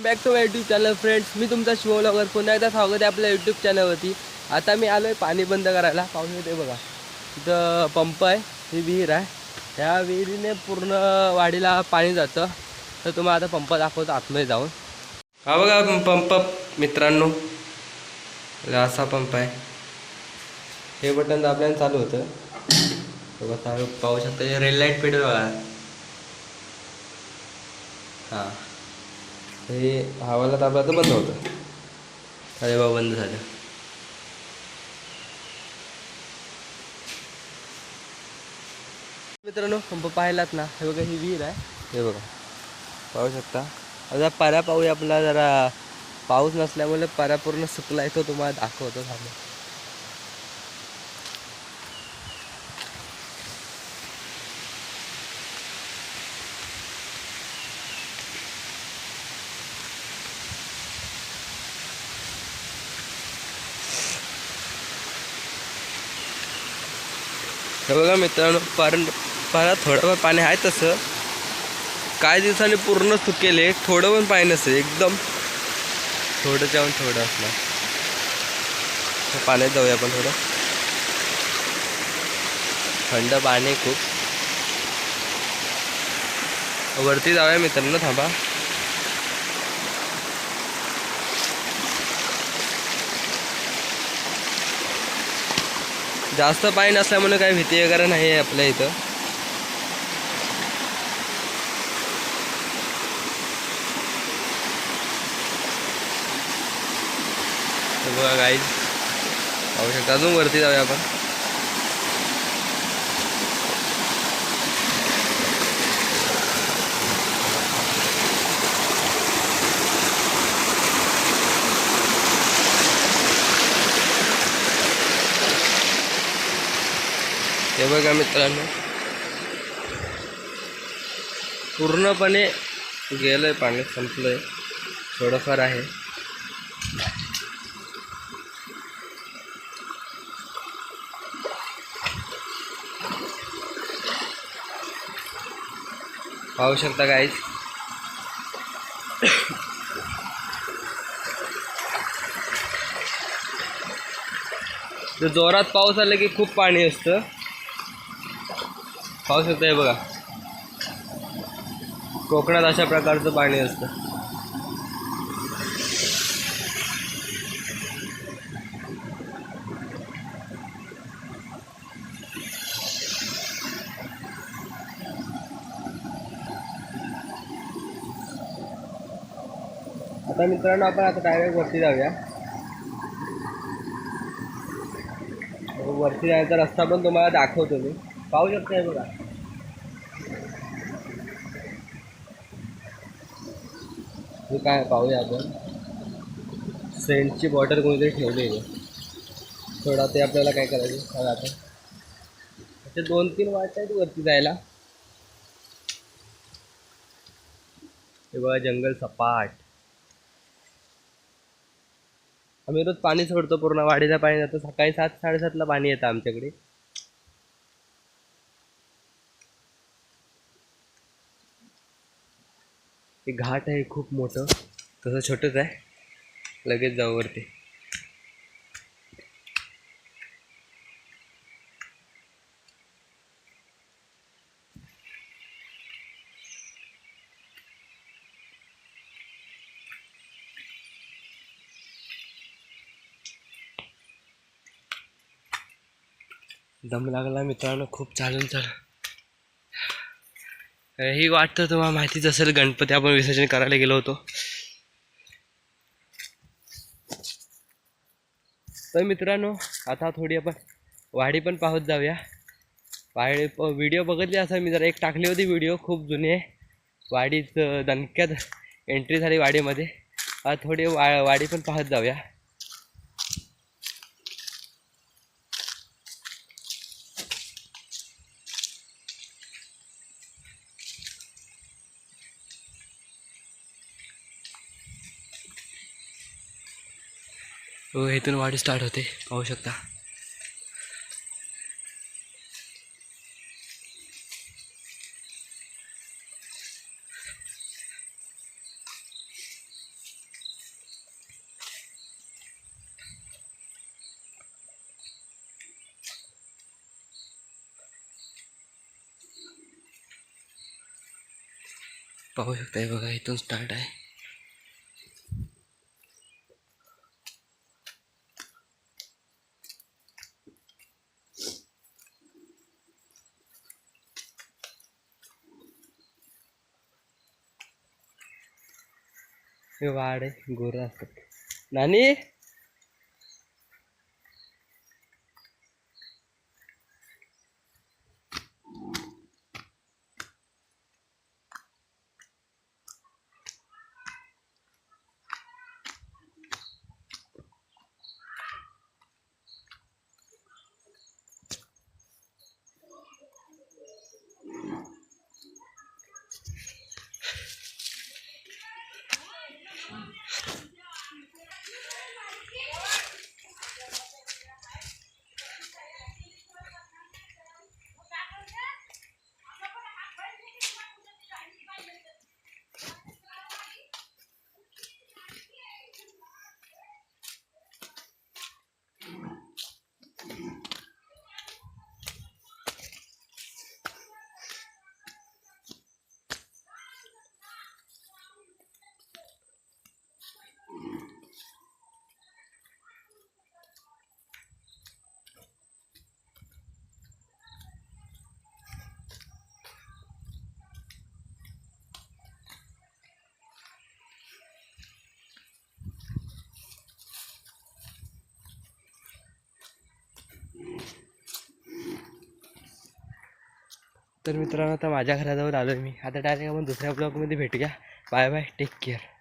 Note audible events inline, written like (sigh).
Back to my YouTube channel friends मी तुमचा शिवलॉगर पुन्हा एकदा स्वागत आहे आपल्या यूट्यूब चॅनलवरती आता मी आलो आहे पाणी बंद करायला. पाऊस येते बघा. इथं पंप आहे. ही विहीर आहे. ह्या विहिरीने पूर्ण वाडीला पाणी जातं. तर तुम्हाला आता पंप दाखवतो आतमध्ये जाऊन. हा बघा पंप मित्रांनो. असा पंप आहे. हे बटन दाबल्याने चालू होतं. बघा चालू पाहू शकता रेल लाइट पेट बघा. हां. हे हवाला दाबला तर बंद होतं. अरे बाबा बंद झालं. मित्रांनो पंप पाहिलात ना हे बघा ही विहीर आहे. हे बघा. पाहू शकता. आता पाऱ्या पाहूया आपला जरा पाऊस नसल्यामुळे पाऱ्या पूर्ण सुकला आहे तो तुम्हाला दाखवतो थांबा. हे बघा मित्रांनो पर पारा थोडंफार पाणी आहे तसं. काही दिवसांनी पूर्ण सुकेले थोडं पण पाणी नसेल एकदम थोडंच्या पण थोडं असणार. पाण्यात जाऊया आपण थोडं. थंड पाणी आहे खूप. वरती जाऊया मित्रांनो थांबा. जास्त पाणी नसल्यामुळे काही भीती वगैरे नाही आहे आपल्या इथं. बघा गाईज पाहू शकता अजून वरती जाऊया आपण. हे बघा मित्रांनो. पूर्णपणे गेलंय पाणी संपलंय. थोडंफार आहे. पाहू शकता काहीच (coughs) जोरात पाऊस आला की खूप पाणी असतं. पाहू शकता हे बघा. कोकणात अशा प्रकारचं पाणी असतं. आता मित्रांनो आपण आता डायरेक्ट वरती जाऊया. वरती जायचा रस्ता पण तुम्हाला दाखवतो मी. पाहू शकता हे बघा. हे काय पाहूया आपण. सेंटची बॉटल कोणीतरी ठेवली आहे. थोडा ते आपल्याला काय करायचं सांगा आपण असे दोन तीन वाट आहेत वरती जायला. हे बघा जंगल सपाट. आम्ही रोज पाणी सोडतो पूर्ण. वाडीला पाणी जातं. सकाळी सात साडेसातला पाणी येतं आमच्याकडे. घाट आहे खूप मोठं. तसं छोटंच आहे. लगेच जाऊ वरती. दम लागला मित्रांनो खूप चालून चालून. ही वाट तर तुम्हाला माहितीच असेल गणपती आपण विसर्जन करायला गेलो होतो. तर मित्रांनो आता थोडी आपण वाडी पण पाहत जाऊया. वाडी व्हिडिओ बघितली असं मी जरा एक टाकली होती व्हिडिओ खूप जुनी आहे. वाडीत दणक्यात एंट्री झाली वाडीमध्ये. आता थोडी वा वाडी पण पाहत जाऊया. वो इतना वाड़ स्टार्ट होते पाहू शकता। पाहू शकता है बगा इतना स्टार्ट है हे वाड आहे गोरं असतात. नानी? तर मित्रांनो आता माझ्या घराजवळ आलो आहे मी. आता डायरेक्ट आपण दुसऱ्या ब्लॉगमध्ये भेटूया. Bye bye take care